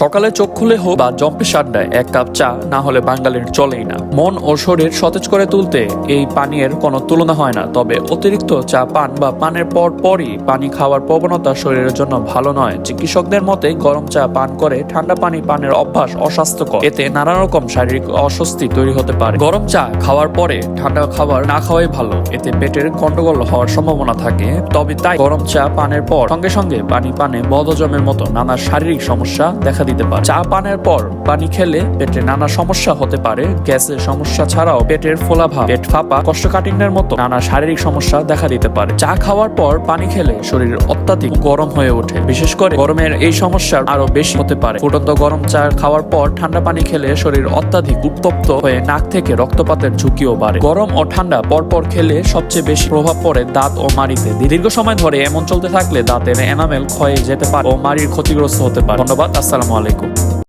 সকালে চোখ খুলে হোক বা জম্পেশ আড্ডায় এক কাপ চা না হলে বাঙালির চলেই না। মন ও শরীর সতেজ করে তুলতে এই পানীয়ের কোনো তুলনা হয় না, তবে অতিরিক্ত চা পান বা পানের পর পরই পানি খাওয়ার প্রবণতা শরীরের জন্য ভালো নয়। চিকিৎসকদের মতে গরম চা পান করে ঠান্ডা পানি পানের অভ্যাস অস্বাস্থ্যকর। এতে নানা রকম শারীরিক অস্বস্তি তৈরি হতে পারে। গরম চা খাওয়ার পরে ঠান্ডা খাবার না খাওয়াই ভালো। এতে পেটের গন্ডগোল হওয়ার সম্ভাবনা থাকে। তবে তাই গরম চা পানের পর সঙ্গে সঙ্গে পানি পানে বদহজমের মতো নানা শারীরিক সমস্যা দেখা দিতে পারে। চা পানের পর পানি খেলে পেটে নানা সমস্যা হতে পারে। গ্যাসের সমস্যা ছাড়াও পেটের ফোলাভাব, পেট ফাঁপা কোষ্ঠকাঠিন্যের মতো নানা শারীরিক সমস্যা দেখা দিতে পারে। চা খাওয়ার পর পানি খেলে শরীর অত্যাধিক গরম হয়ে ওঠে। বিশেষ করে গরমের এই সমস্যা আরও বেশি হতে পারে। ফুটন্ত গরম চা খাওয়ার পর ঠান্ডা পানি খেলে শরীর অত্যাধিক উত্তপ্ত হয়ে নাক থেকে রক্তপাতের ঝুঁকিও বাড়ে। গরম ও ঠান্ডা পরপর খেলে সবচেয়ে বেশি প্রভাব পড়ে দাঁত ও মাড়িতে। দীর্ঘ সময় ধরে এমন চলতে থাকলে দাঁতের এনামেল ক্ষয়ে যেতে পারে ও মাড়ির ক্ষতিগ্রস্ত হতে পারে। ধন্যবাদ, আসসালামু আলাইকুম।